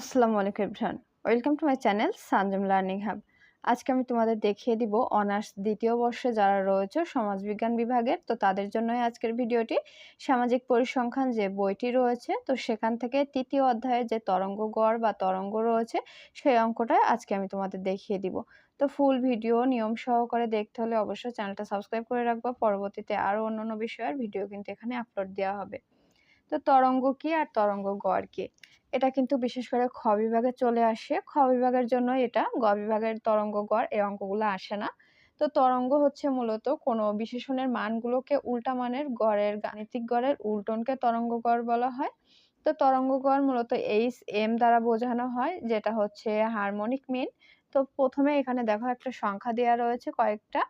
আসসালামু আলাইকুম everyone. Welcome to my channel Sanjam learning hub. আজকে আমি তোমাদের দেখিয়ে দিব অনার্স দ্বিতীয় বর্ষে যারা রয়েছে সমাজবিজ্ঞান বিভাগের, তো তাদের জন্যই আজকের ভিডিওটি। সামাজিক পরিসংখ্যান যে বইটি রয়েছে, তো সেখান থেকে তৃতীয় অধ্যায়ে যে তরঙ্গ গড় বা তরঙ্গ রয়েছে, সেই অঙ্কটা আজকে আমি তোমাদের দেখিয়ে দিব। তো ফুল ভিডিও নিয়ম সহকারে দেখতে হলে অবশ্যই চ্যানেলটা সাবস্ক্রাইব করে রাখব। পরবর্তীতে আরও অন্যান্য বিষয়ের ভিডিও কিন্তু এখানে আপলোড দেওয়া হবে। তো তরঙ্গ কি আর তরঙ্গ গড় কি? এটা কিন্তু বিশেষ করে খ বিভাগে চলে আসে। খ বিভাগের জন্য এটা গ বিভাগের তরঙ্গ গড় এই অঙ্কগুলো আসে না। তো তরঙ্গ হচ্ছে মূলত কোনো বিশেষণের মানগুলোকে উল্টা মানের গড়ের গাণিতিক গড়ের উল্টনকে তরঙ্গ গড় বলা হয়। তো তরঙ্গ গড় মূলত এইচ এম দ্বারা বোঝানো হয়, যেটা হচ্ছে হারমোনিক মিন তো প্রথমে এখানে দেখো একটা সংখ্যা দেওয়া রয়েছে কয়েকটা।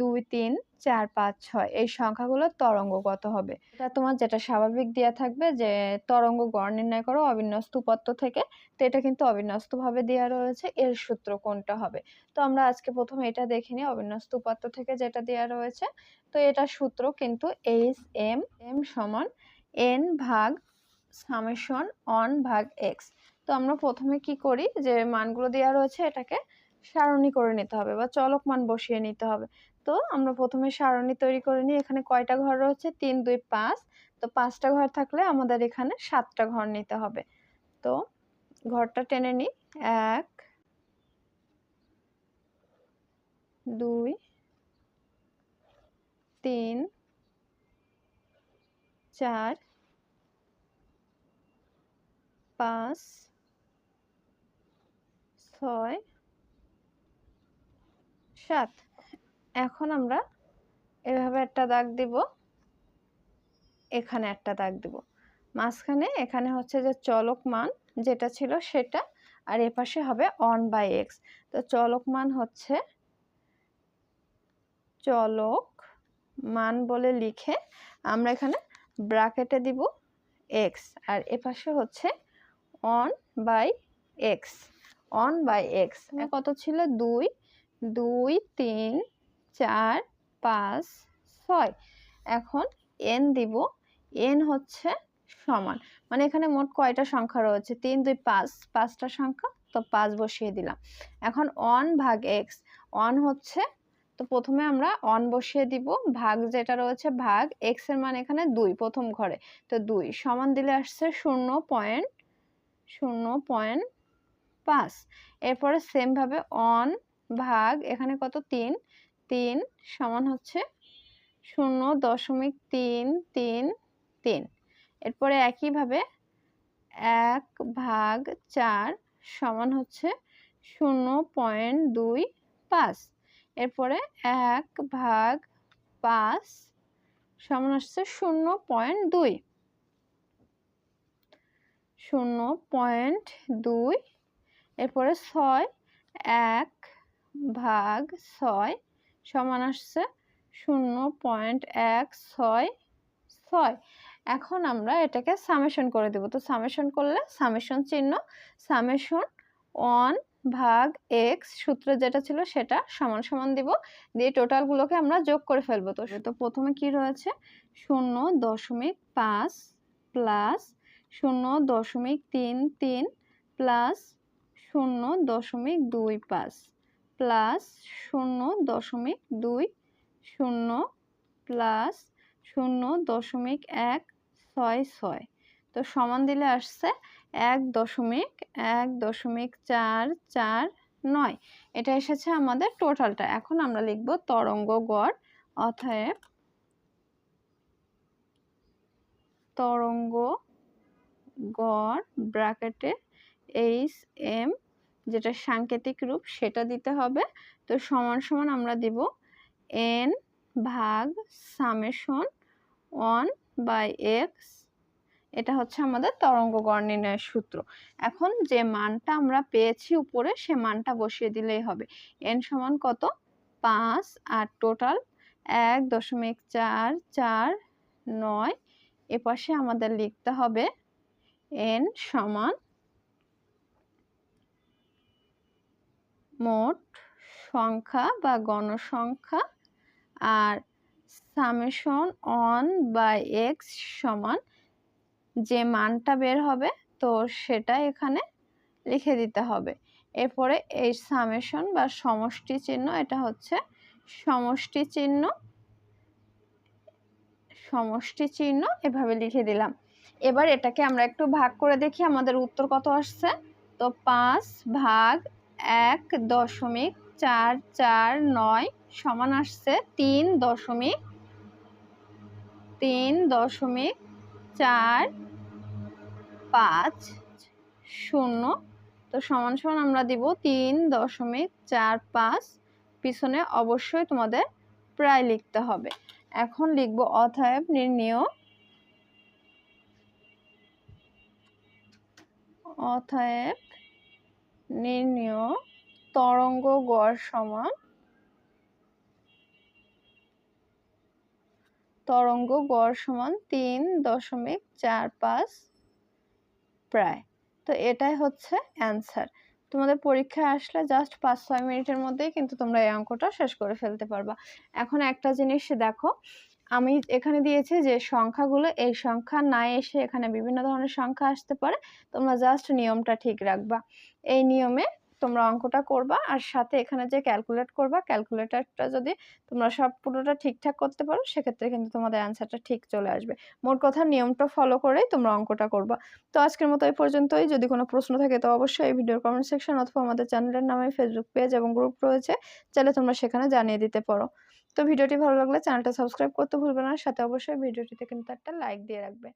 দুই, তিন, চার, পাঁচ, ছয়। এই সংখ্যাগুলো তরঙ্গগত হবে। এটা তোমার যেটা স্বাভাবিক দেওয়া থাকবে যে তরঙ্গ গড় নির্ণয় করো অবিন্যস্ত উপাত্ত থেকে। তো এটা কিন্তু অবিন্যস্তভাবে দেওয়া রয়েছে। এর সূত্র কোনটা হবে? তো আমরা আজকে প্রথমে এটা দেখে নিই অবিন্যস্ত উপাত্ত থেকে যেটা দেওয়া রয়েছে। তো এটা সূত্র কিন্তু এইচ এম এম সমান এন ভাগ সামেশন অন ভাগ এক্স তো আমরা প্রথমে কি করি? যে মানগুলো দেওয়া রয়েছে এটাকে সারণী করে নিতে হবে বা চলক মান বসিয়ে নিতে হবে। তো আমরা প্রথমে সারণী তৈরি করে নিই। এখানে কয়টা ঘর রয়েছে? তিন, দুই, পাঁচ। তো পাঁচটা ঘর থাকলে আমাদের এখানে সাতটা ঘর নিতে হবে। তো ঘরটা টেনে নিই। এক, দুই, তিন, চার, পাঁচ ছয়, সাত। এখন আমরা এভাবে একটা দাগ দিব, এখানে একটা দাগ দিব। মাঝখানে এখানে হচ্ছে যে চলক মান যেটা ছিল সেটা, আর এপাশে হবে অন বাই এক্স তো চলক মান হচ্ছে চলক মান বলে লিখে আমরা এখানে ব্রাকেটে দিব এক্স আর এপাশে হচ্ছে one by X one by X কত ছিল? দুই দুই তিন চার পাঁচ ছয়। এখন এন দিব এন হচ্ছে সমান। মানে এখানে মোট কয়টা সংখ্যা রয়েছে? তিন দুই পাঁচ পাঁচটা সংখ্যা তো পাঁচ বসিয়ে দিলাম। এখন অন ভাগ এক্স অন হচ্ছে তো প্রথমে আমরা অন বসিয়ে দিব ভাগ যেটা রয়েছে ভাগ এক্সের মান এখানে দুই প্রথম ঘরে। তো দুই সমান দিলে আসছে শূন্য পয়েন্ট শূন্য পয়েন্ট পাঁচ। এরপরে সেমভাবে অন ভাগ, এখানে কত? তিন। তিন সমান হচ্ছে শূন্য দশমিক তিন তিন তিন। এরপরে একইভাবে এক ভাগ চার সমান হচ্ছে শূন্য পয়েন্ট দুই পাঁচ। এরপরে এক ভাগ পাঁচ সমান হচ্ছে শূন্য পয়েন্ট দুই। শূন্য পয়েন্ট দুই এরপরে ছয়, এক ভাগ ছয় সমান আসছে শূন্য পয়েন্ট এক ছয় ছয়। এখন আমরা এটাকে সামেশন করে দেব। তো সামেশন করলে সামেশন চিহ্ন সামেশন ওয়ান ভাগ এক্স সূত্র যেটা ছিল সেটা সমান সমান দিব। দিয়ে টোটালগুলোকে আমরা যোগ করে ফেলব। তো সে তো প্রথমে কি রয়েছে? শূন্য দশমিক পাঁচ প্লাস শূন্য দশমিক তিন তিন প্লাস শূন্য দশমিক দুই পাঁচ প্লাস শূন্য দশমিক দুই শূন্য প্লাস শূন্য দশমিক এক ছয় ছয়। তো সমান দিলে আসছে এক দশমিক এক দশমিক চার চার নয়। এটা এসেছে আমাদের টোটালটা এখন আমরা লিখব তরঙ্গ গড় অতএব তরঙ্গ গড় ব্র্যাকেটে এইচ এম যেটা সাংকেতিক রূপ সেটা দিতে হবে। তো সমান সমান আমরা দিব এন ভাগ সামেশন ওয়ান বাই এক্স এটা হচ্ছে আমাদের তরঙ্গ গড় নির্ণয়ের সূত্র। এখন যে মানটা আমরা পেয়েছি উপরে, সে মানটা বসিয়ে দিলেই হবে। এন সমান কত? পাঁচ। আর টোটাল এক দশমিক চার চার নয়। এপাশে আমাদের লিখতে হবে এন সমান মোট সংখ্যা বা গণসংখ্যা আর সামেশন অন বাই এক্স সমান যে মানটা বের হবে, তো সেটা এখানে লিখে দিতে হবে। এরপরে এই সামেশন বা সমষ্টি চিহ্ন, এটা হচ্ছে সমষ্টি চিহ্ন সমষ্টি চিহ্ন এভাবে লিখে দিলাম। এবার এটাকে আমরা একটু ভাগ করে দেখি, আমাদের উত্তর কত আসছে? তো পাঁচ ভাগ এক দশমিক চার চার নয় সমান আসছে তিন দশমিক তিন দশমিক চার পাঁচ শূন্য। তো সমান সমান আমরা দিব তিন দশমিক চার পাঁচ। পিছনে অবশ্যই তোমাদের প্রায় লিখতে হবে। এখন লিখব অতএব নির্ণয়। অতএব নির্ণয় তরঙ্গ গড় সমান তরঙ্গ গড় সমান তিন দশমিক চার পাঁচ প্রায়। তো এটাই হচ্ছে অ্যান্সার। তোমাদের পরীক্ষায় আসলে জাস্ট পাঁচ ছয় মিনিটের মধ্যেই কিন্তু তোমরা এই অঙ্কটা শেষ করে ফেলতে পারবা। এখন একটা জিনিস দেখো আমি এখানে দিয়েছি যে সংখ্যাগুলো, এই সংখ্যা না এসে এখানে বিভিন্ন ধরনের সংখ্যা আসতে পারে, তোমরা জাস্ট নিয়মটা ঠিক রাখবা। এই নিয়মে তোমরা অঙ্কটা করবা আর সাথে এখানে যে ক্যালকুলেট করবা ক্যালকুলেটারটা যদি তোমরা সব পুরোটা ঠিকঠাক করতে পারো, সেক্ষেত্রে কিন্তু তোমাদের অ্যান্সারটা ঠিক চলে আসবে। মোট কথা নিয়মটা ফলো করেই তোমরা অঙ্কটা করবা। তো আজকের মতো এই পর্যন্তই। যদি কোনো প্রশ্ন থাকে তো অবশ্যই এই ভিডিওর কমেন্ট সেকশন অথবা আমাদের চ্যানেলের নামে ফেসবুক পেজ এবং গ্রুপ রয়েছে, চাইলে তোমরা সেখানে জানিয়ে দিতে পারো। তো ভিডিওটি ভালো লাগলে চ্যানেলটা সাবস্ক্রাইব করতে ভুলবে না। সাথে অবশ্যই ভিডিওটিতে কিন্তু একটা লাইক দিয়ে রাখবে।